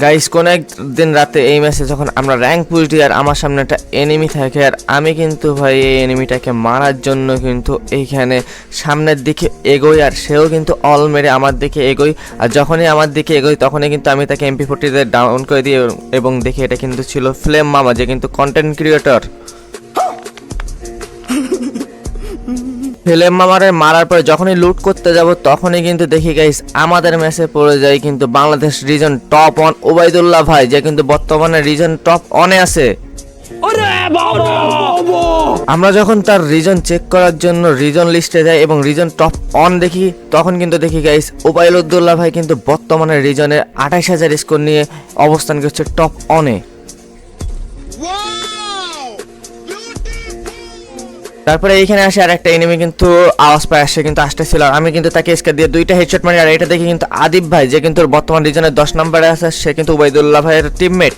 Guys কোন একদিন রাতে এই ম্যাচে যখন আমরা র্যাঙ্ক পুশ দিই আর আমার সামনে একটা এনিমি থাকে, আর আমি কিন্তু ভাই এই এনিমিটাকে মারার জন্য কিন্তু এইখানে সামনের দিকে এগোই, আর সেও কিন্তু অল মেরে আমার দিকে এগোই। আর যখনই আমার দিকে এগোই, তখনই কিন্তু আমি তাকে এমপি ফোর্টিতে ডাউন করে দিই, এবং দেখি এটা কিন্তু ছিল ফ্লেম মামা যে কিন্তু কন্টেন্ট ক্রিয়েটর ফিলেম মামারে মারার পরে যখনই লুট করতে যাব তখনই কিন্তু দেখি গাইস আমাদের ম্যাচে পড়ে যায় কিন্তু Bangladesh region top on Obaidullah ভাই যে কিন্তু বর্তমানে রিজন টপ অনে আছে। আমরা যখন তার রিজন চেক করার জন্য রিজন লিস্টে যাই এবং রিজন টপ অন দেখি তখন কিন্তু দেখি গাইস ওবায়দুল্লাহ ভাই কিন্তু বর্তমানে রিজনের আঠাইশ হাজার স্কোর নিয়ে অবস্থান করছে টপ অনে তারপরে এইখানে আসে আর একটা এনিমি কিন্তু আওয়াজ পায় আসে কিন্তু আসতেছিল। ছিল আমি কিন্তু তাকে স্কার দিয়ে দুইটা হেডশট মারি, আর এটা দেখে কিন্তু আদিব ভাই, যে কিন্তু বর্তমান রিজনের দশ নম্বরে আছে, সে কিন্তু উবাইদুল্লাহ ভাইয়ের টিমমেট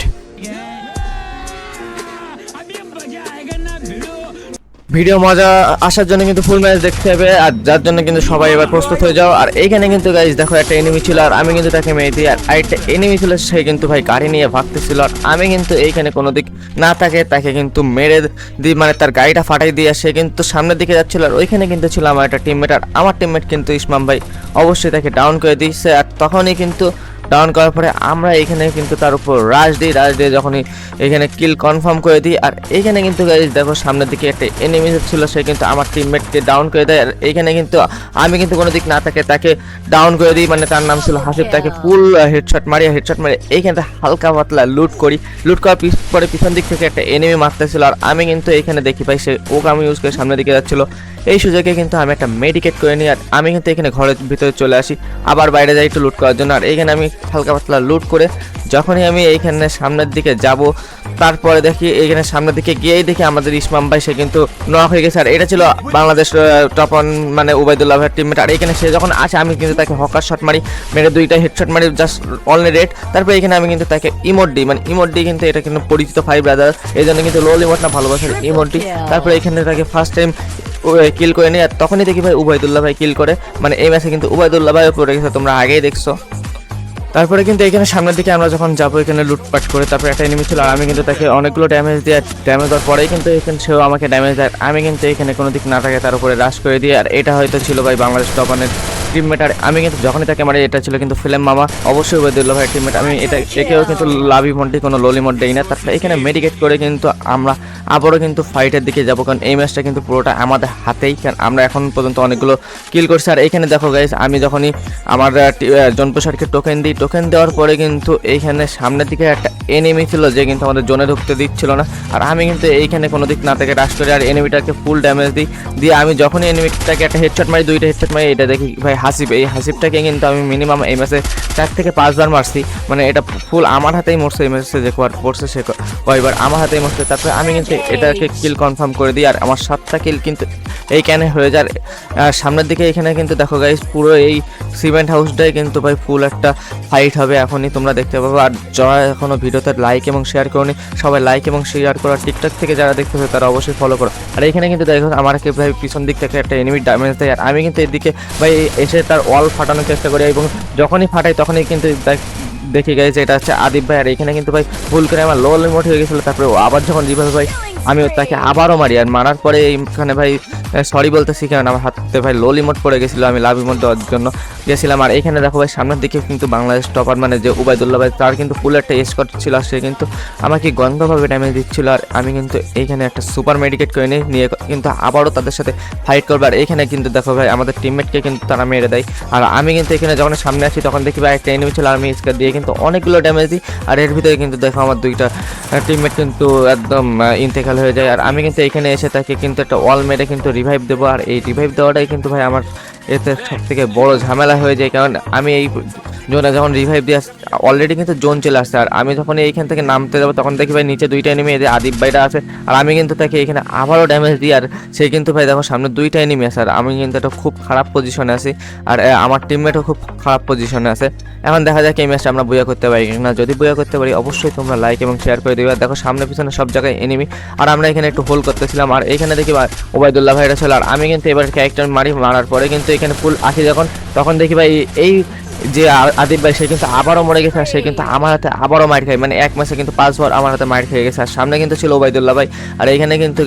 ভিডিও মজা আসার জন্য কিন্তু ফুল ম্যাচ দেখতে হবে, আর যার জন্য কিন্তু সবাই এবার প্রস্তুত হয়ে যাও। আর এইখানে কিন্তু গাইজ দেখো একটা এনিমি ছিল, আর আমি কিন্তু তাকে মেরে দিই। আর একটা এনিমি ছিল, সে কিন্তু ভাই গাড়ি নিয়ে ভাগতেছিল। আর আমি কিন্তু এইখানে কোনো দিক না থাকে তাকে কিন্তু মেরে দিই মানে তার গাড়িটা ফাটাই দিয়ে সে কিন্তু সামনের দিকে যাচ্ছিল। আর ওইখানে কিন্তু ছিল আমার একটা টিমমেট আর আমার টিমমেট কিন্তু ইসমাম ভাই অবশ্যই তাকে ডাউন করে দিয়েছে। আর তখনই কিন্তু ডাউন করার পরে আমরা এখানে কিন্তু তার উপর রাশ দিই রাশ দিয়ে যখনই এখানে কিল কনফার্ম করে দিই আর এইখানে কিন্তু দেখো সামনের দিকে একটা এনিমি ছিল সে কিন্তু আমার টিমমেটকে ডাউন করে দেয় আর এখানে কিন্তু আমি কিন্তু কোনো দিক না থাকে তাকে ডাউন করে দিই মানে তার নাম ছিল হাসিফ তাকে ফুল হেডশট মারি হেডশট মারি এইখানে হালকা পাতলা লুট করি লুট করার পিছ পরে পিছন দিক থেকে একটা এনিমি মারতেছিল আর আমি কিন্তু এখানে দেখি পাই সে ওকে আমি ইউজ করে সামনের দিকে যাচ্ছিল এই সুযোগে কিন্তু আমি একটা মেডিকেট করে নিই আর আমি কিন্তু এখানে ঘরের ভিতরে চলে আসি। আবার বাইরে যাই একটু লুট করার জন্য আর এইখানে আমি হালকা পাতলা লুট করে যখনই আমি এইখানে সামনের দিকে যাব তারপরে দেখি এইখানে সামনের দিকে গিয়েই দেখি আমাদের ইসমাম ভাই সে কিন্তু নক হয়ে গেছে। আর এটা ছিল বাংলাদেশ টপ অন মানে উবাইদুল্লাহ ভাইয়ের টিমমেট আর এখানে সে যখন আসে আমি কিন্তু তাকে হকার শট মারি মেরে দুইটা হেডশট মারি জাস্ট অনলি রেড তারপরে এখানে আমি কিন্তু তাকে ইমোট দিই মানে ইমোট দিই কিন্তু এটা কিন্তু পরিচিত ফাইভ ব্রাদার এই জন্য কিন্তু লোল ইমোট না ভালোবাসার দিই। তারপরে এখানে তাকে ফার্স্ট টাইম কিল করে নিয়ে আর তখনই দেখি ভাই উবায়দুল্লাহ ভাই কিল করে। মানে এই ম্যাচে কিন্তু উবায়দুল্লাহ ভাই পড়ে গেছে, তোমরা আগেই দেখছ। তারপরে কিন্তু এখানে সামনের দিকে আমরা যখন যাব, এখানে লুটপাট করে তারপরে একটা এনিমি ছিল, আর আমি কিন্তু তাকে অনেকগুলো ড্যামেজ দিয়ে ড্যামেজ দেওয়ার পরেই কিন্তু এখানে সেও আমাকে ড্যামেজ দেয়। আমি কিন্তু এখানে কোনো দিক না থাকে তার উপরে রাশ করে দিয়ে, আর এটা হয়তো ছিল ভাই বাংলাদেশ টপানের টিমমেট আর আমি কিন্তু যখনই তাকে মারি, এটা ছিল কিন্তু ফিল্ম মামা অবশ্যই ওবেদুল্লাহ ভাই টিমমেট আমি এটা, একেও কিন্তু লাভি মন্ডি কোনো লোলি মোড দেই না। তারপরে এখানে মেডিকেট করে কিন্তু আমরা আবারও কিন্তু ফাইটের দিকে যাব, কারণ এই ম্যাচটা কিন্তু পুরোটা আমাদের হাতেই, কারণ আমরা এখন পর্যন্ত অনেকগুলো কিল করছি। আর এখানে দেখো গাইস আমি যখনই আমার জনপ্রসারকে টোকেন দিই টোকেন দেওয়ার পরে কিন্তু এইখানে সামনের দিকে একটা এনিমি ছিল যে কিন্তু আমাদের জোনে ঢুকতে দিচ্ছিল না। আর আমি কিন্তু এইখানে কোনো দিক না থেকে রাশ করি আর এনিমিটাকে ফুল ড্যামেজ দিই। দিয়ে আমি যখনই এনিমিটাকে একটা হেডশট মারি, দুইটা হেডশট মারি, এটা দেখি ভাই হাসিব, এই হাসিবটাকে কিন্তু আমি মিনিমাম এই ম্যাচে চার থেকে পাঁচবার মারছি। মানে এটা ফুল আমার হাতেই মরছে, এই ম্যাচে যে কর পড়ছে সে কয়বার আমার হাতেই মরছে। তারপরে আমি কিন্তু এটাকে কিল কনফার্ম করে দিই, আর আমার সাতটা কিল কিন্তু এইখানে হয়ে যায়। সামনের দিকে এখানে কিন্তু দেখো গাইস পুরো এই সিমেন্ট হাউসটাই কিন্তু ভাই ফুল একটা ফাইট হবে এখনই তোমরা দেখতে পাবো। আর যারা এখনও ভিডিওতে লাইক এবং শেয়ার করনি, সবাই লাইক এবং শেয়ার করো। টিকটক থেকে যারা দেখতে দেখতেছে তারা অবশ্যই ফলো করো। আর এখানে কিন্তু দেখো আমাকে ভাই পিছন দিক থেকে একটা এনিমি ড্যামেজ দেয়। আর আমি কিন্তু এদিকে ভাই এসে তার ওয়াল ফাটানোর চেষ্টা করি এবং যখনই ফাটাই তখনই কিন্তু দেখে, দেখি গেছে এটা হচ্ছে আদিব ভাই। আর এখানে কিন্তু ভাই ভুল করে আমার লোল মোট হয়ে গেছিল। তারপরে আবার যখন রিভাইভ ভাই আমি তাকে আবারও মারি। আর মারার পরে এইখানে ভাই সরি বলতেছি কারণ আমার হাতে ভাই লো লিমোট পড়ে গেছিল, আমি লাভ ইমোট দেওয়ার জন্য। গেছিলাম আর এখানে দেখো ভাই, সামনের দিকে কিন্তু বাংলাদেশ টপার মানে যে উবাইদুল্লাহ ভাই, তার কিন্তু ফুল একটা স্কট ছিল সে কিন্তু আমাকে গন্ধভাবে ড্যামেজ দিচ্ছিল আর আমি কিন্তু এইখানে একটা সুপার মেডিকেট করে নিই নিয়ে কিন্তু আবারও তাদের সাথে ফাইট করব। আর এইখানে কিন্তু দেখো ভাই, আমাদের টিমমেটকে কিন্তু তারা মেরে দেয়। আর আমি কিন্তু এখানে যখন সামনে আসি তখন দেখি ভাই একটা এনিমি ছিল আর আমি স্কার দিয়ে কিন্তু অনেকগুলো ড্যামেজ দিই। আর এর ভিতরে কিন্তু দেখো আমার দুইটা টিমমেট কিন্তু একদম ইন্তেকাল হয়ে যায়। আর আমি কিন্তু এখানে এসে তাকে কিন্তু একটা ওয়াল মেরে কিন্তু রিভাইভ দেবো, আর এই রিভাইভ দেওয়াটাই কিন্তু ভাই আমার এতে সব থেকে বড় ঝামেলা হয়ে যায়। কারণ আমি এই জোনে যখন রিভাইভ দিয়ে অলরেডি কিন্তু জোন চলে আসছে। আর আমি যখন এইখান থেকে নামতে যাব, তখন দেখি ভাই নিচে দুইটা এনিমি এদের আদিব ভাইটা আছে, আর আমি কিন্তু তাকে এখানে আবারও ড্যামেজ দিই। আর সে কিন্তু ভাই দেখো সামনে দুইটা এনিমি আছে, আর আমি কিন্তু একটা খুব খারাপ পজিশনে আছি। আর আমার টিমমেটও খুব খারাপ পজিশনে আছে। এখন দেখা যাক এই ম্যাচটা আমরা বইয়া করতে পারি না। যদি বইয়া করতে পারি, অবশ্যই তোমরা লাইক এবং শেয়ার করে দিবে। আর দেখো সামনে পিছনে সব জায়গায় এনিমি আর আমরা এখানে একটু হোল করতেছিলাম। আর এখানে দেখি ওবায়দুল্লাহ ভাইরা ছিল আর আমি কিন্তু এবার ক্যারেক্টার মারি, মারার পরে কিন্তু এখানে ফুল আসি যখন। তখন দেখি ভাই এই যে আদিব ভাই, সে কিন্তু আবারও মরে গেছে আর সে কিন্তু আমার হাতে আবারও মার খায়। মানে এক মাসে কিন্তু পাঁচবার আমার হাতে মার খেয়ে গেছে। আর সামনে কিন্তু ছিল ওবায়দুল্লাহ ভাই। আর এখানে কিন্তু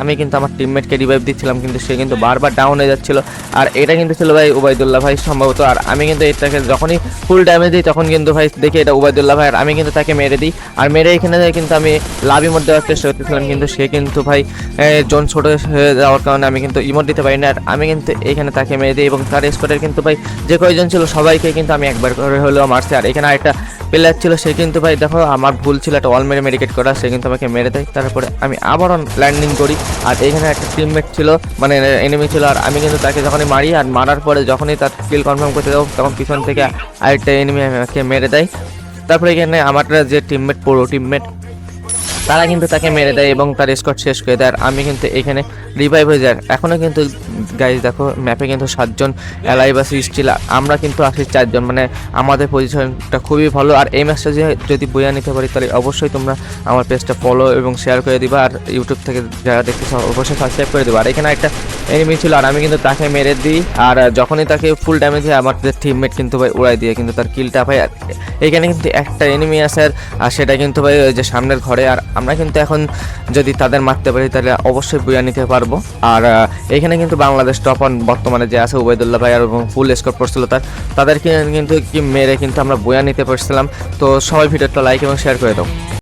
আমি কিন্তু আমার টিমমেটকে রিভাইভ দিচ্ছিলাম, কিন্তু সে কিন্তু বারবার ডাউন হয়ে যাচ্ছিল। আর এটা কিন্তু ছিল ভাই ওবায়দুল্লাহ ভাই সম্ভবত। আর আমি কিন্তু এটাকে যখনই ফুল ড্যামেজ দিই, তখন কিন্তু ভাই দেখি এটা ওবায়দুল্লাহ ভাই। আর আমি কিন্তু তাকে মেরে দিই। আর মেরে এখানে কিন্তু আমি লাভি মধ্যে দেওয়ার চেষ্টা করতেছিলাম, কিন্তু সে কিন্তু ভাই জোন ছোট হয়ে যাওয়ার কারণে আমি কিন্তু ইমোট দিতে পারি না। আর আমি কিন্তু এখানে তাকে মেরে দিই এবং তার স্কোয়াডের কিন্তু ভাই, যে কয়জন ছিল সবাইকে কিন্তু আমি একবার করে হলেও মারছি। আর এখানে আরেকটা প্লেয়ার ছিল, সে কিন্তু ভাই দেখো আমার ভুল ছিল, একটা অল মেরে মেডিকেট করা, সে কিন্তু আমাকে মেরে দেয়। তারপরে আমি আবারও ল্যান্ডিং করি। আর এখানে একটা টিমমেট ছিল মানে এনিমি ছিল, আর আমি কিন্তু তাকে যখনই মারি, আর মারার পরে যখনই তার স্কিল কনফার্ম করতে দেবো তখন পিছন থেকে আরেকটা এনিমি আমাকে মেরে দেয়। তারপরে এখানে আমার যে টিমমেট পুরো টিমমেট তারা কিন্তু তাকে মেরে দেয় এবং তার স্কট শেষ করে দেয়। আর আমি কিন্তু এখানে রিভাইভ হয়ে যায় এখনও কিন্তু গাইজ দেখো ম্যাপে কিন্তু সাতজন এলাই বাসি স্টিল আমরা কিন্তু আছি চারজন। মানে আমাদের পজিশনটা খুবই ভালো। আর এই ম্যাচটা যে যদি বইয়া নিতে পারি, তাহলে অবশ্যই তোমরা আমার পেজটা ফলো এবং শেয়ার করে দিবা। আর ইউটিউব থেকে যারা দেখতেছো, অবশ্যই সাবস্ক্রাইব করে দেবো। আর এখানে একটা এনিমি ছিল, আর আমি কিন্তু তাকে মেরে দিই। আর যখনই তাকে ফুল ড্যামেজ হয়, আমার টিমমেট কিন্তু ভাই উড়াই দিয়ে কিন্তু তার কিলটা ভাই। এখানে কিন্তু একটা এনিমি আছে, আর সেটা কিন্তু ভাই ওই যে সামনের ঘরে। আর আমরা কিন্তু এখন যদি তাদের মারতে পারি, তাহলে অবশ্যই বইয়া নিতে পারব। আর এখানে কিন্তু বাংলাদেশ টপন বর্তমানে যে আছে, উবায়দুল্লাহ ভাই আর ফুল স্কোর পড়ছিল তার। তাদেরকে কিন্তু মেরে কিন্তু আমরা বইয়া নিতে পারছিলাম। তো সবাই ভিডিওটা লাইক এবং শেয়ার করে দাও।